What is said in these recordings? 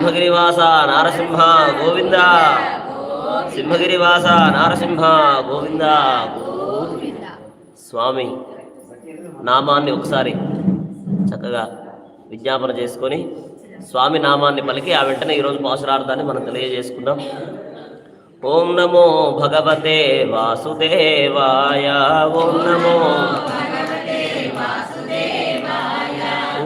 సింహగిరివాస నారసింహ గోవింద సింహగిరివాస నారసింహ గోవింద గోవింద స్వామి నామాన్ని ఒకసారి చక్కగా విజ్ఞాపన చేసుకొని స్వామి నామాన్ని పలికి ఆ వెంటనే ఈరోజు పాసురార్థాన్ని మనం తెలియజేసుకుందాం. ఓం నమో భగవతే వాసుదేవాయ ఓం నమో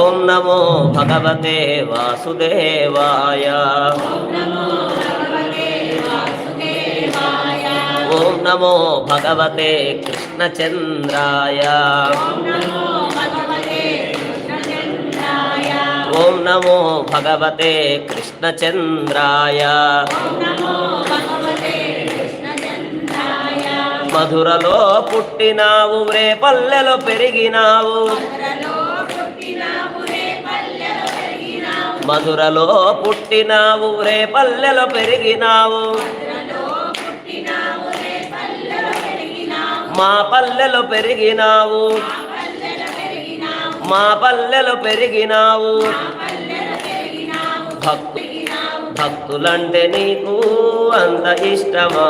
ఓం నమో భగవతే వాసుదేవాయ. ఓం నమో భగవతే కృష్ణచంద్రాయ. ఓం నమో భగవతే కృష్ణచంద్రాయ. మధురలో పుట్టినావు రే పల్లెలో పెరిగినావు. మధురలో పుట్టినావు రే పల్లెలో పెరిగినావు. మా పల్లెలో పెరిగినావు. మా పల్లెలో పెరిగినావు. భక్తు భక్తులంటే నీకు అంత ఇష్టమా?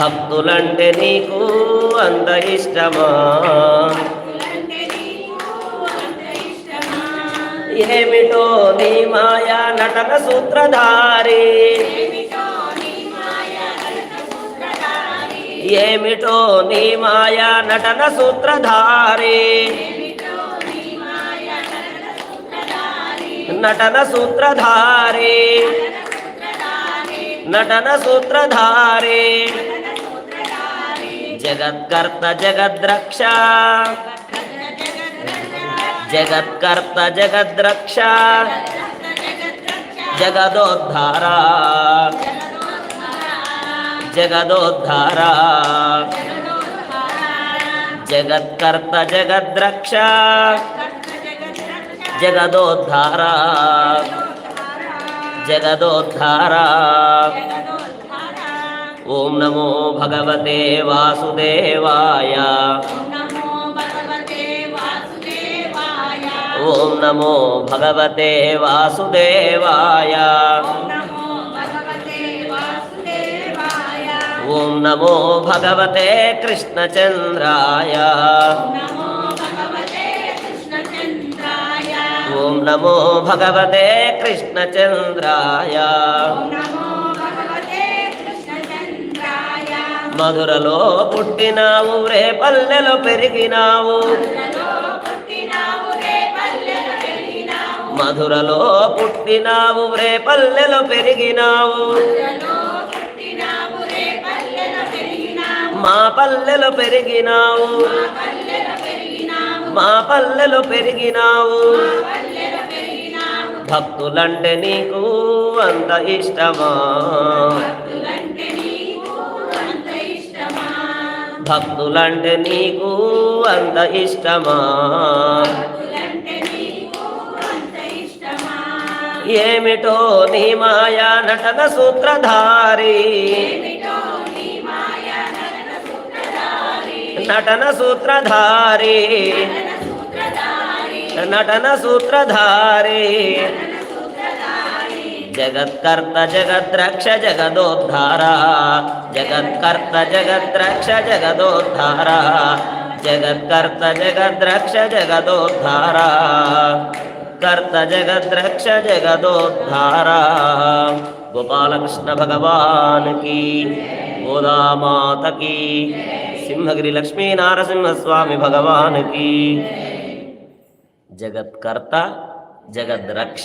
భక్తులంటే నీకు అంత ఇష్టమా? ఏమిటో నీ మాయా నటన సూత్రధారి. ఏమిటో నీ మాయా నటన సూత్రధారి. నటన సూత్రధారి. నటన సూత్రధారి. జగద్కర్త జగద్రక్ష. జగత్కర్త జగద్రక్ష జగదోద్ధారా జగదోద్ధారా జగత్కర్త జగద్రక్ష జగదోద్ధారా జగదోద్ధారా ఓం నమో భగవతే వాసుదేవాయ ఓం నమో భగవతే వాసుదేవాయ. ఓం నమో భగవతే కృష్ణచంద్రాయ. ఓం నమో భగవతే కృష్ణచంద్రాయ. మధురలో పుట్టినావు రే పల్లెలో పెరిగినావు. మధురలో పుట్టినావు రే పల్లెలో పెరిగినావు. మా పల్లెలో పెరిగినావు. మా పల్లెలో పెరిగినావు. భక్తులంటే నీకు అంత ఇష్టమా? భక్తులంటే నీకు అంత ఇష్టమా? ఏమిటో నీ మాయా నటన సూత్రధారి? నటన సూత్రధారి. నటన సూత్రధారి. జగత్కర్త జగద్రక్ష జగదోద్ధార. జగత్కర్త జగద్రక్ష జగదోద్ధార. జగత్కర్త జగద్రక్ష జగదోద్ధార. కర్త జగద్రక్ష జగదోద్ధార. గోపాలకృష్ణ భగవానికి గోదామాతకి సింహగిరి లక్ష్మీ నారసింహస్వామి భగవానికి. జగత్కర్త జగద్రక్ష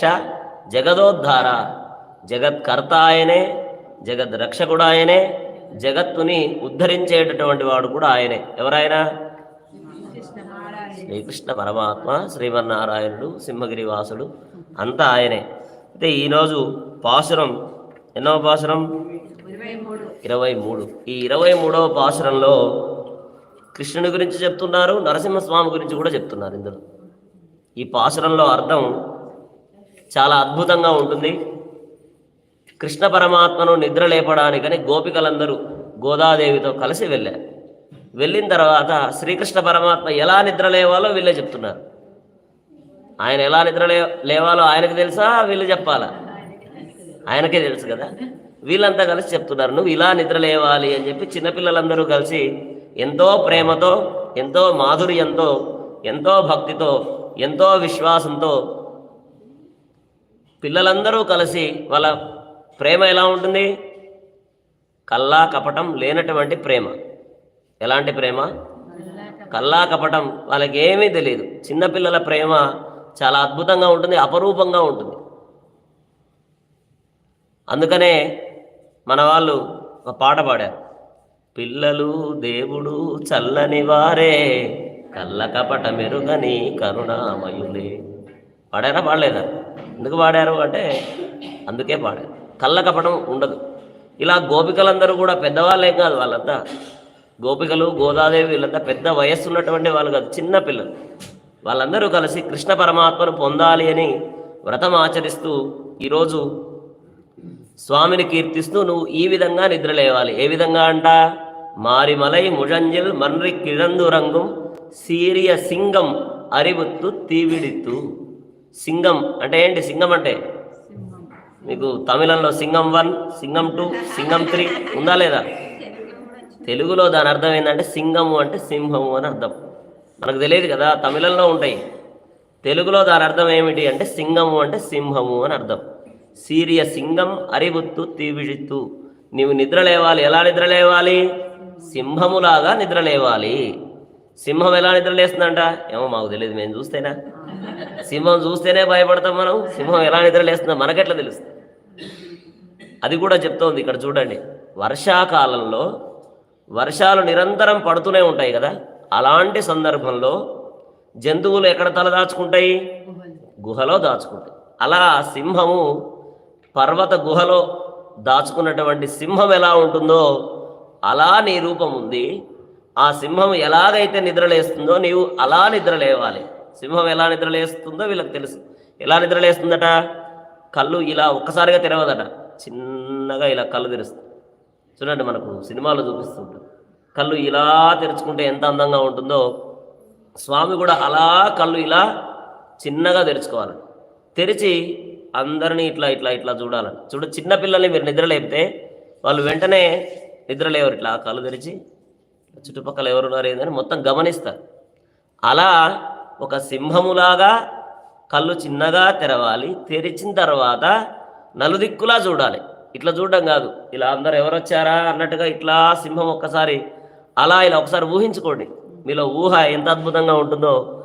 జగదోద్ధార. జగత్కర్త ఆయనే జగద్రక్షకుడు ఆయనే జగత్తుని ఉద్ధరించేటటువంటి వాడు కూడా ఆయనే. ఎవరైనా శ్రీకృష్ణ పరమాత్మ శ్రీమన్నారాయణుడు సింహగిరి వాసుడు అంతా ఆయనే. అయితే ఈరోజు పాసురం ఎన్నో పాసురం ఇరవై మూడు. ఈ ఇరవై మూడవ పాసురంలో కృష్ణుని గురించి చెప్తున్నారు నరసింహస్వామి గురించి కూడా చెప్తున్నారు ఇందులో. ఈ పాసురంలో అర్థం చాలా అద్భుతంగా ఉంటుంది. కృష్ణ పరమాత్మను నిద్ర లేపడానికని గోపికలందరూ గోదాదేవితో కలిసి వెళ్ళారు. వెళ్ళిన తర్వాత శ్రీకృష్ణ పరమాత్మ ఎలా నిద్ర లేవాలో వీళ్ళే చెప్తున్నారు. ఆయన ఎలా నిద్ర లేవాలో ఆయనకు తెలుసా? వీళ్ళు చెప్పాలా? ఆయనకే తెలుసు కదా. వీళ్ళంతా కలిసి చెప్తున్నారు నువ్వు ఇలా నిద్ర లేవాలి అని చెప్పి చిన్నపిల్లలందరూ కలిసి ఎంతో ప్రేమతో ఎంతో మాధుర్యంతో ఎంతో భక్తితో ఎంతో విశ్వాసంతో పిల్లలందరూ కలిసి వాళ్ళ ప్రేమ ఎలా ఉంటుంది? కల్లా కపటం లేనటువంటి ప్రేమ. ఎలాంటి ప్రేమ? కల్లా కపటం వాళ్ళకి ఏమీ తెలియదు చిన్నపిల్లల ప్రేమ చాలా అద్భుతంగా ఉంటుంది అపరూపంగా ఉంటుంది. అందుకనే మన వాళ్ళు ఒక పాట పాడారు. పిల్లలు దేవుడు చల్లని వారే కళ్ళ కపట మెరుగని కరుణామయులే. పాడారా? పాడలేదా? ఎందుకు పాడారు అంటే అందుకే పాడారు. కళ్ళ కపటం ఉండదు. ఇలా గోపికలందరూ కూడా పెద్దవాళ్ళేం కాదు వాళ్ళంతా. గోపికలు గోదాదేవి వీళ్ళంతా పెద్ద వయస్సు ఉన్నటువంటి వాళ్ళు కాదు చిన్న పిల్లలు. వాళ్ళందరూ కలిసి కృష్ణ పరమాత్మను పొందాలి అని వ్రతం ఆచరిస్తూ ఈరోజు స్వామిని కీర్తిస్తూ నువ్వు ఈ విధంగా నిద్రలేవాలి. ఏ విధంగా అంట? మారిమలై ముజంజిల్ మన్రి కిరందు రంగం సీరియ సింగం అరివుత్తు తీవిడిత్తు సింగం అంటే ఏంటి? సింగం అంటే? మీకు తమిళంలో Singam one Singam two Singam three ఉందా లేదా? తెలుగులో దాని అర్థం ఏంటంటే సింగము అంటే సింహము అని అర్థం. మనకు తెలియదు కదా తమిళంలో ఉంటాయి. తెలుగులో దాని అర్థం ఏమిటి అంటే సింగము అంటే సింహము అని అర్థం. సీరియ సింగం అరిబుత్తు తీవిడిత్తు. నీవు నిద్ర లేవాలి ఎలా నిద్ర లేవాలి? సింహములాగా నిద్ర లేవాలి. సింహం ఎలా నిద్ర లేస్తుందంట? ఏమో మాకు తెలియదు మేము చూస్తేనా? సింహం చూస్తేనే భయపడతాం మనం. సింహం ఎలా నిద్ర లేస్తుందో మనకెట్లా తెలుస్తుంది? అది కూడా చెప్తోంది ఇక్కడ చూడండి. వర్షాకాలంలో వర్షాలు నిరంతరం పడుతూనే ఉంటాయి కదా? అలాంటి సందర్భంలో జంతువులు ఎక్కడ తల దాచుకుంటాయి? గుహలో దాచుకుంటాయి. అలా సింహము పర్వత గుహలో దాచుకున్నటువంటి సింహం ఎలా ఉంటుందో అలా నీ రూపం ఉంది. ఆ సింహం ఎలాగైతే నిద్రలేస్తుందో నీవు అలా నిద్రలేవాలి సింహం ఎలా నిద్రలేస్తుందో వీళ్ళకి తెలుసు. ఎలా నిద్రలేస్తుందట కళ్ళు ఇలా ఒక్కసారిగా తెరవదట. చిన్నగా ఇలా కళ్ళు తెరుస్తుంది. చూడండి మనకు సినిమాలో చూపిస్తుంటారు కళ్ళు ఇలా తెరుచుకుంటే ఎంత అందంగా ఉంటుందో స్వామి కూడా అలా కళ్ళు ఇలా చిన్నగా తెరుచుకోవాలి. తెరిచి అందరినీ ఇట్లా ఇట్లా ఇట్లా చూడాలని. చూడ చిన్న పిల్లల్ని మీరు నిద్ర లేపితే వాళ్ళు వెంటనే నిద్ర లేవరు ఇట్లా. కళ్ళు తెరిచి చుట్టుపక్కల ఎవరున్నారు ఏందని మొత్తం గమనిస్తారు. అలా ఒక సింహములాగా కళ్ళు చిన్నగా తెరవాలి. తెరిచిన తర్వాత నలుదిక్కులా చూడాలి. ఇట్లా చూడడం కాదు. ఇలా అందరు ఎవరు వచ్చారా అన్నట్టుగా ఇట్లా సింహం ఒక్కసారి అలా ఇలా ఒకసారి ఊహించుకోండి. మీలో ఊహ ఎంత అద్భుతంగా ఉంటుందో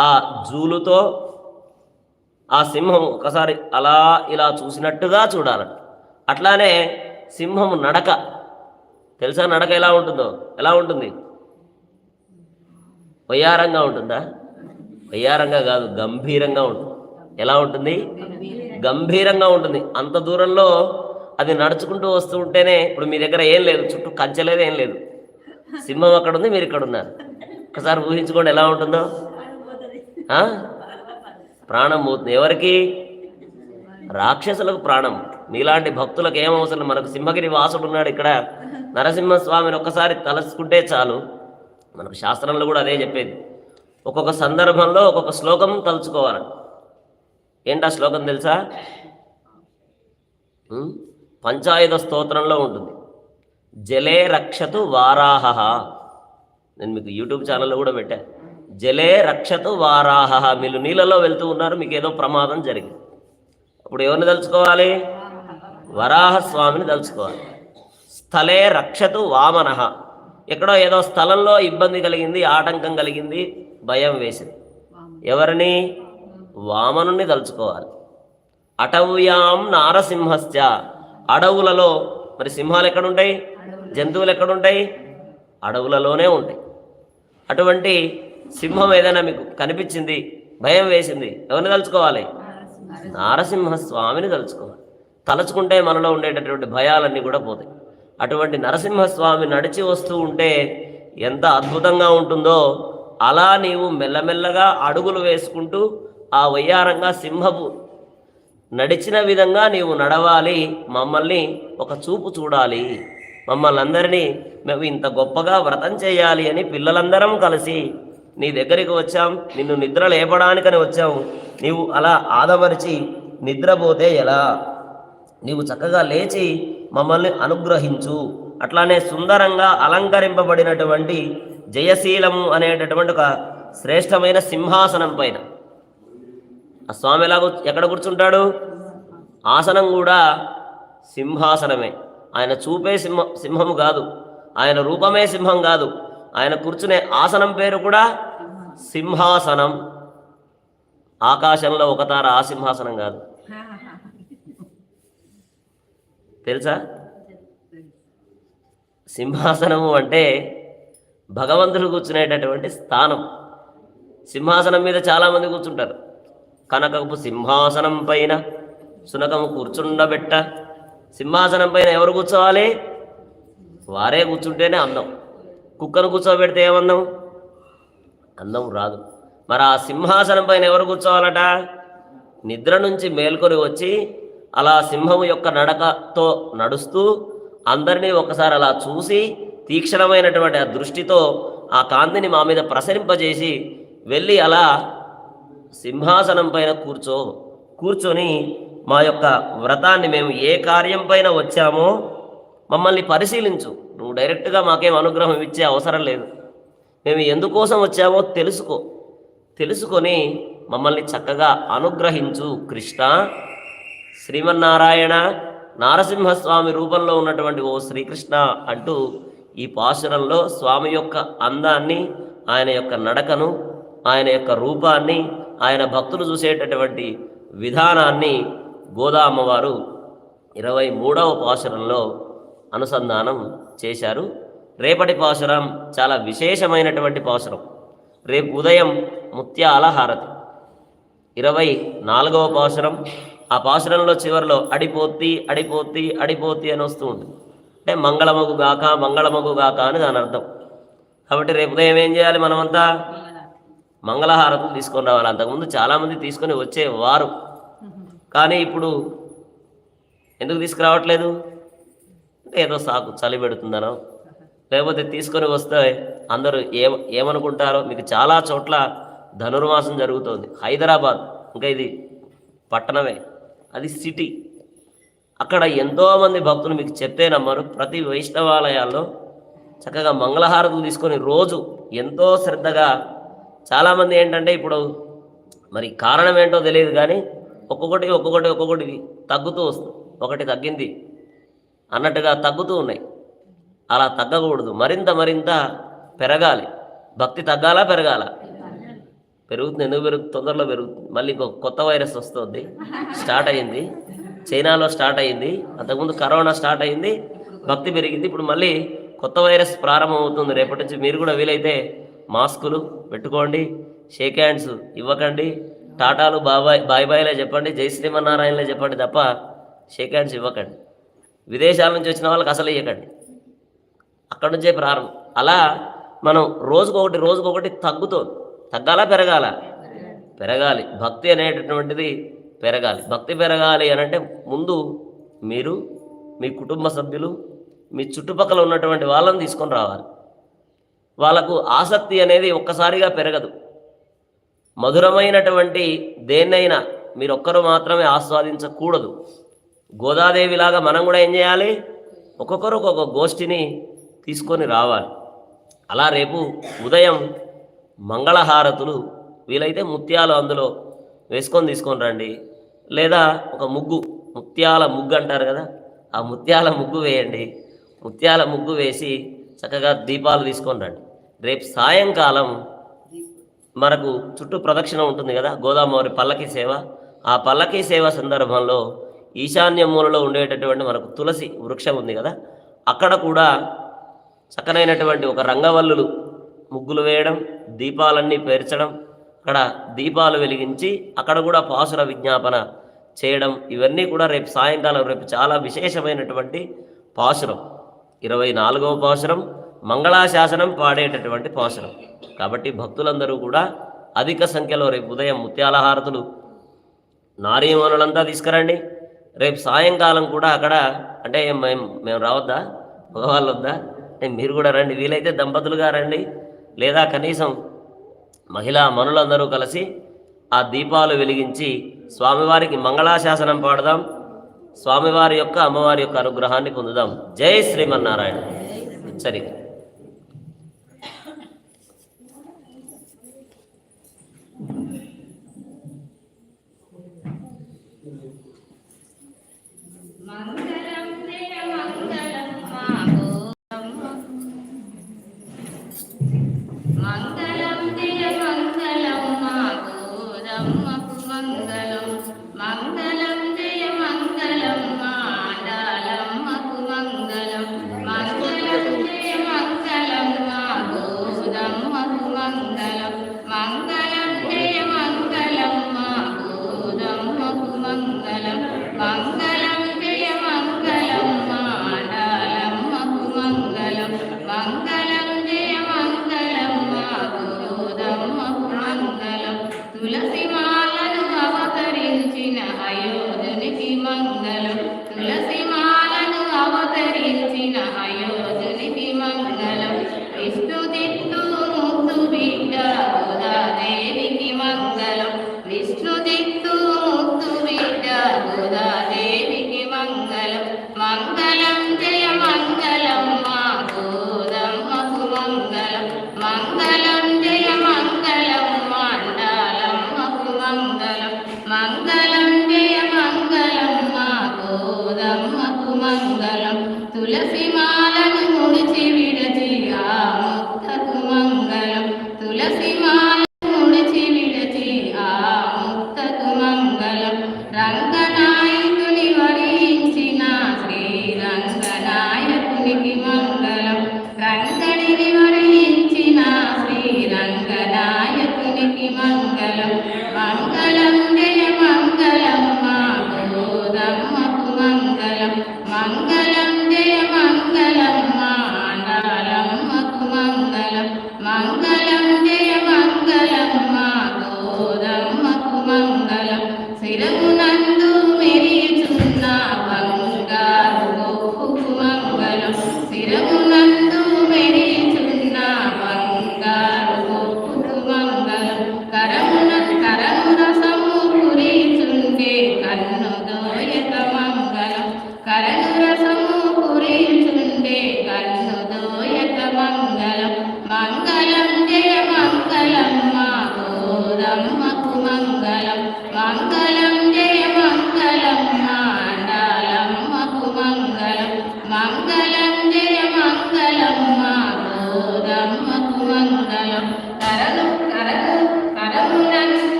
ఆ జూలుతో ఆ సింహం ఒకసారి అలా ఇలా చూసినట్టుగా చూడాలి. అట్లానే సింహం నడక. తెలుసా నడక ఎలా ఉంటుందో? ఎలా ఉంటుంది? వయ్యారంగా ఉంటుందా? వయ్యారంగా కాదు గంభీరంగా ఉంటుంది. ఎలా ఉంటుంది? గంభీరంగా ఉంటుంది. అంత దూరంలో అది నడుచుకుంటూ వస్తూ ఉంటేనే ఇప్పుడు మీ దగ్గర ఏం లేదు చుట్టూ కంచె లేదు ఏం లేదు. సింహం అక్కడ ఉంది మీరు ఇక్కడ ఉన్నారు ఒకసారి ఊహించుకోండి ఎలా ఉంటుందో. ప్రాణం పోతుంది. ఎవరికి? రాక్షసులకు ప్రాణం. నీలాంటి భక్తులకు ఏం అవసరం? మనకు సింహగిరి వాసుడు ఉన్నాడు ఇక్కడ. నరసింహస్వామిని ఒక్కసారి తలుచుకుంటే చాలు. మనకు శాస్త్రంలో కూడా అదే చెప్పేది. ఒక్కొక్క సందర్భంలో ఒక్కొక్క శ్లోకం తలుచుకోవాలి. ఏంటా శ్లోకం తెలుసా? పంచాయుధ స్తోత్రంలో ఉంటుంది. జలే రక్షతు వారాహ నేను మీకు యూట్యూబ్ ఛానల్లో కూడా పెట్టా. జలే రక్షతు వారాహ మీరు నీళ్ళలో వెళ్తూ ఉన్నారు మీకు ఏదో ప్రమాదం జరిగింది. అప్పుడు ఎవరిని తలుచుకోవాలి? వరాహస్వామిని తలుచుకోవాలి. స్థలే రక్షతు వామన. ఎక్కడో ఏదో స్థలంలో ఇబ్బంది కలిగింది ఆటంకం కలిగింది భయం వేసింది. ఎవరిని? వామనుని తలుచుకోవాలి. అటవ్యాం నారసింహస్య అడవులలో మరి సింహాలు ఎక్కడుంటాయి? జంతువులు ఎక్కడుంటాయి? అడవులలోనే ఉంటాయి. అటువంటి సింహం ఏదైనా మీకు కనిపించింది భయం వేసింది ఎవరిని తలుచుకోవాలి? నారసింహస్వామిని తలుచుకోవాలి. తలుచుకుంటే మనలో ఉండేటటువంటి భయాలన్నీ కూడా పోతాయి. అటువంటి నరసింహస్వామి నడిచి వస్తూ ఉంటే ఎంత అద్భుతంగా ఉంటుందో అలా నీవు మెల్లమెల్లగా అడుగులు వేసుకుంటూ ఆ వయ్యారంగా సింహపు నడిచిన విధంగా నీవు నడవాలి. మమ్మల్ని ఒక చూపు చూడాలి. మమ్మల్ని అందరినీ మేము ఇంత గొప్పగా వ్రతం చేయాలి అని పిల్లలందరం కలిసి నీ దగ్గరికి వచ్చాం. నిన్ను నిద్ర లేపడానికని వచ్చావు. నీవు అలా ఆదమరిచి నిద్రపోతే ఎలా? నీవు చక్కగా లేచి మమ్మల్ని అనుగ్రహించు. అట్లానే సుందరంగా అలంకరింపబడినటువంటి జయశీలము అనేటటువంటి ఒక శ్రేష్టమైన సింహాసనం పైన. ఆ స్వామి ఎలా ఎక్కడ కూర్చుంటాడు? ఆసనం కూడా సింహాసనమే. ఆయన చూపే సింహ సింహము కాదు. ఆయన రూపమే సింహం కాదు. ఆయన కూర్చునే ఆసనం పేరు కూడా సింహాసనం. ఆకాశంలో ఒక తార ఆ సింహాసనం కాదు. తెలుసా? సింహాసనము అంటే భగవంతుడు కూర్చునేటటువంటి స్థానం. సింహాసనం మీద చాలామంది కూర్చుంటారు. కనకపు సింహాసనం పైన సునకము కూర్చుండబెట్ట సింహాసనం పైన ఎవరు కూర్చోవాలి? వారే కూర్చుంటేనే అందం. కుక్కను కూర్చోబెడితే ఏమన్నాం అందం రాదు. మరి ఆ సింహాసనం పైన ఎవరు కూర్చోవాలట? నిద్ర నుంచి మేల్కొని వచ్చి అలా సింహం యొక్క నడకతో నడుస్తూ అందరినీ ఒకసారి అలా చూసి తీక్షణమైనటువంటి ఆ దృష్టితో ఆ కాంతిని మా మీద ప్రసరింపజేసి వెళ్ళి అలా సింహాసనం పైన కూర్చో. కూర్చొని మా యొక్క వ్రతాన్ని మేము ఏ కార్యం పైన వచ్చామో మమ్మల్ని పరిశీలించు. నువ్వు డైరెక్ట్గా మాకేం అనుగ్రహం ఇచ్చే అవసరం లేదు. మేము ఎందుకోసం వచ్చామో తెలుసుకో. తెలుసుకొని మమ్మల్ని చక్కగా అనుగ్రహించు కృష్ణ. శ్రీమన్నారాయణ నారసింహస్వామి రూపంలో ఉన్నటువంటి ఓ శ్రీకృష్ణ అంటూ ఈ పాశురంలో స్వామి యొక్క అందాన్ని ఆయన యొక్క నడకను ఆయన యొక్క రూపాన్ని ఆయన భక్తులు చూసేటటువంటి విధానాన్ని గోదామ్మవారు ఇరవై మూడవ పాశురంలో అనుసంధానం చేశారు. రేపటి పాశురం చాలా విశేషమైనటువంటి పాశురం. రేపు ఉదయం ముత్యాల హారతి ఇరవై నాలుగవ పాశురం. ఆ పాశురంలో చివరిలో అడిపోతి అడిపోతి అడిపోతి అని వస్తూ ఉంటుంది. అంటే మంగళమగు గాక మంగళమగు గాక అని దాని అర్థం. కాబట్టి రేపు ఉదయం ఏం చేయాలి మనమంతా? మంగళహారతులు తీసుకొని రావాలి. అంతకుముందు చాలామంది తీసుకొని వచ్చేవారు. కానీ ఇప్పుడు ఎందుకు తీసుకురావట్లేదు? అంటే ఏదో సాకు చలి పెడుతుందనో. లేకపోతే తీసుకొని వస్తే అందరూ ఏ ఏమనుకుంటారో? మీకు చాలా చోట్ల ధనుర్మాసం జరుగుతోంది. హైదరాబాద్ ఇంకా ఇది పట్టణమే. అది సిటీ. అక్కడ ఎంతోమంది భక్తులు మీకు చెప్తే నమ్మరు. ప్రతి వైష్ణవాలయాల్లో చక్కగా మంగళహారతులు తీసుకొని రోజు ఎంతో శ్రద్ధగా చాలామంది ఏంటంటే ఇప్పుడు మరి కారణం ఏంటో తెలియదు కానీ ఒక్కొక్కటి ఒక్కొక్కటి ఒక్కొక్కటి తగ్గుతూ వస్తుంది. ఒకటి తగ్గింది అన్నట్టుగా తగ్గుతూ ఉన్నాయి. అలా తగ్గకూడదు. మరింత మరింత పెరగాలి. భక్తి తగ్గాలా పెరగాల? పెరుగుతుంది. ఎందుకు పెరుగుతుంది? తొందరలో పెరుగుతుంది. మళ్ళీ ఇంకో కొత్త వైరస్ వస్తుంది. స్టార్ట్ అయింది. చైనాలో స్టార్ట్ అయింది. అంతకుముందు కరోనా స్టార్ట్ అయింది. భక్తి పెరిగింది. ఇప్పుడు మళ్ళీ కొత్త వైరస్ ప్రారంభమవుతుంది. రేపటి నుంచి మీరు కూడా వీలైతే మాస్కులు పెట్టుకోండి షేక్ హ్యాండ్స్ ఇవ్వకండి టాటాలు బాబాయ్ బాయ్ బాయ్లే చెప్పండి జై శ్రీమన్నారాయణలే చెప్పండి తప్ప షేక్ హ్యాండ్స్ ఇవ్వకండి. విదేశాల నుంచి వచ్చిన వాళ్ళకి అసలు ఇవ్వకండి అక్కడి నుంచే ప్రారంభం. అలా మనం రోజుకొకటి రోజుకొకటి తగ్గుతుంది. తగ్గాలా పెరగాల? పెరగాలి. భక్తి అనేటటువంటిది పెరగాలి. భక్తి పెరగాలి అని అంటే ముందు మీరు మీ కుటుంబ సభ్యులు మీ చుట్టుపక్కల ఉన్నటువంటి వాళ్ళని తీసుకొని రావాలి. వాళ్ళకు ఆసక్తి అనేది ఒక్కసారిగా పెరగదు. మధురమైనటువంటి దేన్నైనా మీరు ఒక్కరు మాత్రమే ఆస్వాదించకూడదు. గోదాదేవిలాగా మనం కూడా ఏం చేయాలి? ఒక్కొక్కరు ఒక్కొక్క గోష్ఠిని తీసుకొని రావాలి. అలా రేపు ఉదయం మంగళహారతులు వీలైతే ముత్యాలు అందులో వేసుకొని తీసుకొని రండి. లేదా ఒక ముగ్గు ముత్యాల ముగ్గు అంటారు కదా ఆ ముత్యాల ముగ్గు వేయండి. ముత్యాల ముగ్గు వేసి చక్కగా దీపాలు తీసుకొని రండి. రేపు సాయంకాలం మనకు చుట్టూ ప్రదక్షిణ ఉంటుంది కదా గోదావరి పల్లకీ సేవ. ఆ పల్లకీ సేవ సందర్భంలో ఈశాన్య మూలలో ఉండేటటువంటి మనకు తులసి వృక్షం ఉంది కదా అక్కడ కూడా చక్కనైనటువంటి ఒక రంగవల్లులు ముగ్గులు వేయడం దీపాలన్నీ పేర్చడం అక్కడ దీపాలు వెలిగించి అక్కడ కూడా పాసుర విజ్ఞాపన చేయడం ఇవన్నీ కూడా రేపు సాయంకాలం రేపు చాలా విశేషమైనటువంటి పాసురం. ఇరవై నాలుగవ పాసురం. మంగళాశాసనం పాడేటటువంటి పోషణం. కాబట్టి భక్తులందరూ కూడా అధిక సంఖ్యలో రేపు ఉదయం ముత్యాలహారతులు నారీమణులంతా తీసుకురండి. రేపు సాయంకాలం కూడా అక్కడ అంటే మేము మేము రావద్దా? మగవాళ్ళు వద్దా మీరు కూడా రండి. వీలైతే దంపతులుగా రండి. లేదా కనీసం మహిళా మనులందరూ కలిసి ఆ దీపాలు వెలిగించి స్వామివారికి మంగళాశాసనం పాడదాం. స్వామివారి యొక్క అమ్మవారి యొక్క అనుగ్రహాన్ని పొందుదాం. జై శ్రీమన్నారాయణ. సరిగ్గా